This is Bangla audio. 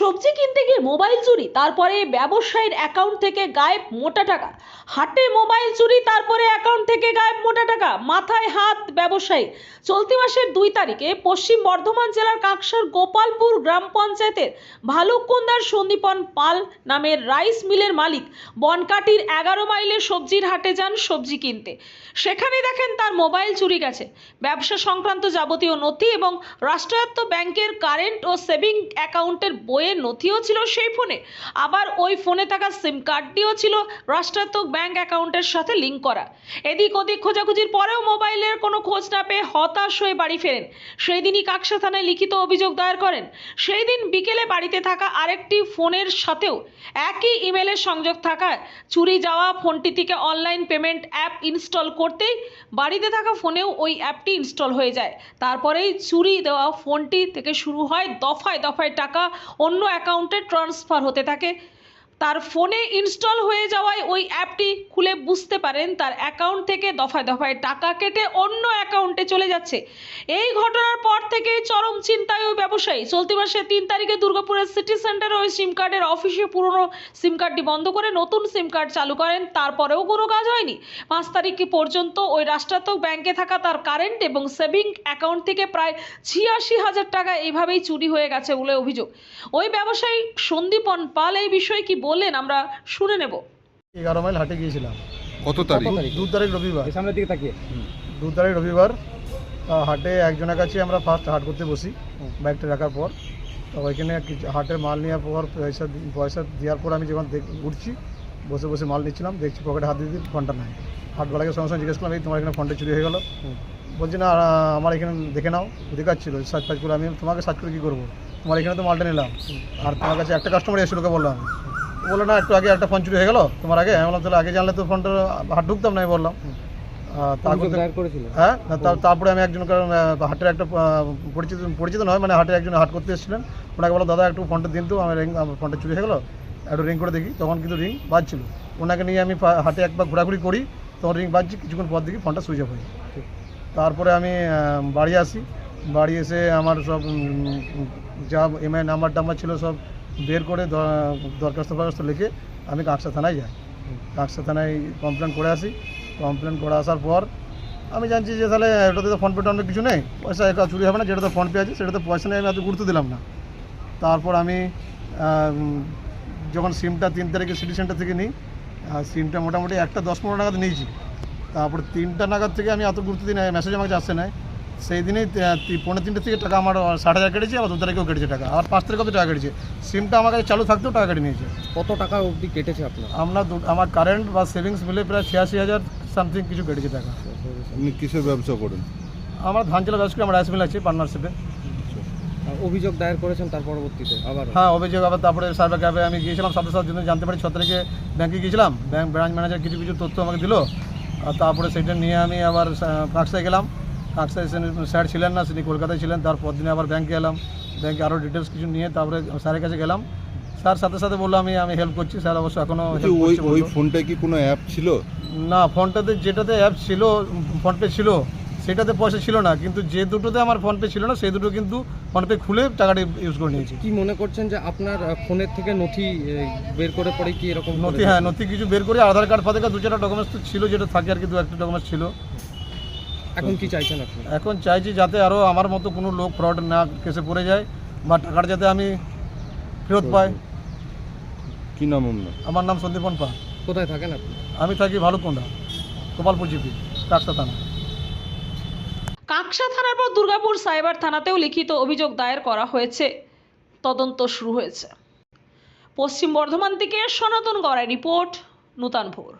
সবজি কিনতে গিয়ে মোবাইল চুরি, তারপরে ব্যবসায়ীর অ্যাকাউন্ট থেকে গায়েব মোটা টাকা। হাটে মোবাইল চুরি, তারপরে অ্যাকাউন্ট থেকে গায়েব মোটা টাকা। মাথায় হাত ব্যবসায়ী। চলতি মাসের দুই তারিখে পশ্চিম বর্ধমান জেলার কাকসার গোপালপুর গ্রাম পঞ্চায়েতের ভালুককুন্দার সন্দীপন পাল নামের রাইস মিলের মালিক বনকাটির এগারো মাইলে সবজির হাটে যান সবজি কিনতে। সেখানে দেখেন তার মোবাইল চুরি গেছে। ব্যবসা সংক্রান্ত যাবতীয় নথি এবং রাষ্ট্রায়ত্ত ব্যাংকের কারেন্ট ও সেভিং অ্যাকাউন্টের বইয়ের নথিও ছিল সেই ফোনে। আবার ওই ফোনে থাকা সিম কার্ডটিও ছিল রাষ্ট্রায়ত্ত ব্যাংক অ্যাকাউন্টের সাথে লিঙ্ক করা। এদিক ওদিক খোঁজাখুঁজির পরেও মোবাইলের কোনো খোঁজ না পেয়ে হতাশ হয়ে বাড়ি ফেরেন। সেই দিনই কাকসা থানায় লিখিত অভিযোগ দায়ের করেন। সেই দিন বিকেলে বাড়িতে থাকা আরেকটি ফোনের সাথেও একই ইমেলের সংযোগ থাকায় চুরি যাওয়া ফোনটি থেকে অনলাইন পেমেন্ট অ্যাপ ইনস্টল করতেই বাড়িতে থাকা ফোনেও ওই অ্যাপটি ইনস্টল হয়ে যায়। তারপরেই চুরি দেওয়া ফোনটি থেকে শুরু হয় দফায় দফায় টাকা অন্য অ্যাকাউন্টে ট্রান্সফার হতে থাকে। তার ফোনে ইনস্টল হয়ে যাওয়ায় ওই অ্যাপটি খুলে বুঝতে পারেন তার অ্যাকাউন্ট থেকে দফায় দফায় টাকা কেটে অন্য অ্যাকাউন্টে চলে যাচ্ছে। এই ঘটনার পর থেকে চরম চিন্তায় ওই ব্যবসায়ী। চলতি মাসে তিন তারিখে দুর্গাপুরের সিটি সেন্টারে ওই সিম কার্ডের অফিসে পুরনো সিম কার্ডটি বন্ধ করে নতুন সিম কার্ড চালু করেন। তারপরেও কোনো কাজ হয়নি। পাঁচ তারিখ পর্যন্ত ওই রাষ্ট্রায়ত্ত ব্যাংকে থাকা তার কারেন্ট এবং সেভিং অ্যাকাউন্ট থেকে প্রায় ছিয়াশি হাজার টাকা এইভাবেই চুরি হয়ে গেছে বলে অভিযোগ। ওই ব্যবসায়ী সন্দীপন পাল এই বিষয়ে কি বললেন আমরা শুনে নেব। এগারো মাইল হাটে গিয়েছিলাম। কত তারিখ? দু তারিখ? রবিবার। সামনের দিকে তাকিয়ে। দু তারিখ রবিবার। হাটে একজনের কাছে আমরা ফার্স্ট হাট করতে বসি বাইকটা রাখার পর। তো ওইখানে কিছু হাটের মাল নেওয়ার পর পয়সা পয়সা দেওয়ার পর আমি যখন দেখ উঠছি বসে বসে মাল নিচ্ছিলাম দেখছি পকেটে হাত দিয়ে দিই ফোনটা নাই। হাটবেলাকে সঙ্গে সঙ্গে জিজ্ঞেস করলাম এই তোমার এখানে ফোনটা চুরি হয়ে গেল? বলছি না আমার এখানে দেখে নাও দেখাচ্ছিল সার্চ ফার্চ করে আমি তোমাকে সার্চ করে কী করব? তোমার এখানে তো মালটা নিলাম। আর তোমার কাছে একটা কাস্টমার এসে লোকে বললাম বলল না একটু আগে একটা ফোন চুরি হয়ে গেলো। তোমার আগে? আমি বললাম তাহলে আগে জানলে তো ফোনটা হাট ঢুকতাম না আমি বললাম। হ্যাঁ তারপরে আমি একজন হাটের একটা পরিচিত পরিচিত নয় মানে হাটের একজন হাট করতে এসেছিলেন। ওনাকে বলো দাদা একটু ফোনটা দিন তো আমার রিং আমার ফোনটা চুরি হয়ে গেলো। একটু রিং করে দেখি। তখন কিন্তু রিং বাজছিল। ওনাকে নিয়ে আমি হাটে একবার ঘোরাঘুরি করি তখন রিং বাজছি কিছুক্ষণ পর দেখি ফোনটা সুইচ অফ হয়ে তারপরে আমি বাড়ি আসি। বাড়ি এসে আমার সব যা এমআই নাম্বার টাম্বার ছিল সব বের করে দরখাস্ত ফরখাস্ত লিখে আমি কাকসা থানায় যাই। কাকসা থানায় কমপ্লেন করে আসি। কমপ্লেন করে আসার পর আমি জানছি যে তাহলে ওটাতে তো ফোনপে টনপে কিছু নেই, পয়সা একা চুরি হবে না, যেটাতে ফোনপে আছে সেটাতে পয়সা নেই, আমি এত গুরুত্ব দিলাম না। তারপর আমি যখন সিমটা তিন তারিখে সিটি সেন্টার থেকে নিই সিমটা মোটামুটি একটা দশ পনেরো নাগাদ নিয়েছি। তারপর তিনটা নাগাদ থেকে আমি এত গুরুত্ব দিই না মেসেজ আমাকে আসছে না সেই দিনেই পনেরো তি- তিনটে থেকে টাকা আমার ষাট হাজার কেটেছে আবার দু তারিখেও কেটেছে টাকা। আর পাঁচ তারিখেও তো টাকা কেটেছে? সিমটা আমার কাছে চালু থাকতেও টাকা কেটে নিয়েছে। কত টাকা অবধি কেটেছে আপনার? আমরা দু- আমার কারেন্ট বা সেভিংস মিলে প্রায় ছিয়াশি হাজার সামথিং কিছু কেটেছে টাকা। আপনি কিসের ব্যবসা করেন? আমার ধান চালা ব্যবসা করি আমার রাইস মিল আছে পার্টনারশিপে অভিযোগ দায়ের করেছেন তার পরবর্তীতে আবার? হ্যাঁ অভিযোগ আবার তারপরে সার্ভার ক্যাবে আমি গিয়েছিলাম সাথে সাথে যদি জানতে পারি ছ তারিখে ব্যাংকে গিয়েছিলাম ব্যাংক ব্রাঞ্চ ম্যানেজার কিছু কিছু তথ্য আমাকে দিল। আর তারপরে সেটা নিয়ে আমি আবার কাকসায় গেলাম। কাকসায় স্যার ছিলেন না তিনি কলকাতায় ছিলেন তারপর দিনে আবার ব্যাংকে এলাম। ব্যাংকে আরও ডিটেলস কিছু নিয়ে তারপরে স্যারের কাছে গেলাম। স্যার সাথে সাথে বলল আমি আমি হেল্প করছি স্যার অবশ্য এখনও ওই ফোনটায় কি কোনো অ্যাপ ছিল? না ফোনটাতে যেটাতে অ্যাপ ছিল ফোনপে ছিল সেটাতে পয়সা ছিল না কিন্তু যে দুটোতে আমার ফোনপে ছিল না সেই দুটো কিন্তু ফোনপে খুলে টাকাটা ইউজ করে নিয়েছি। কি মনে করছেন যে আপনার ফোনের থেকে নথি বের করে পরে কি এরকম নথি হ্যাঁ নথি কিছু বের করে আধার কার্ড ফাধার কার্ড দু চারটা ডকুমেন্টস তো ছিল যেটা থাকে আর কি দু একটা ডকুমেন্টস ছিল। এখন কি চাইছেন আপনি এখন চাইছি যাতে আরও আমার মতো কোনো লোক ফ্রড না কেসে পড়ে যায় বা টাকাটা যাতে আমি ফেরত পাই। কি নাম আপনার? আমার নাম সন্দীপন পা কোথায় থাকেন আপনি? আমি থাকি ভালুকোন্ডা গোপালপুর জিপি কাকসা থানা। কাকসা থানার পর দুর্গাপুর সাইবার থানাতেও লিখিত অভিযোগ দায়ের করা হয়েছে। তদন্ত শুরু হয়েছে। পশ্চিম বর্ধমান থেকে সনাতন গড়াই রিপোর্ট নূতন ভোর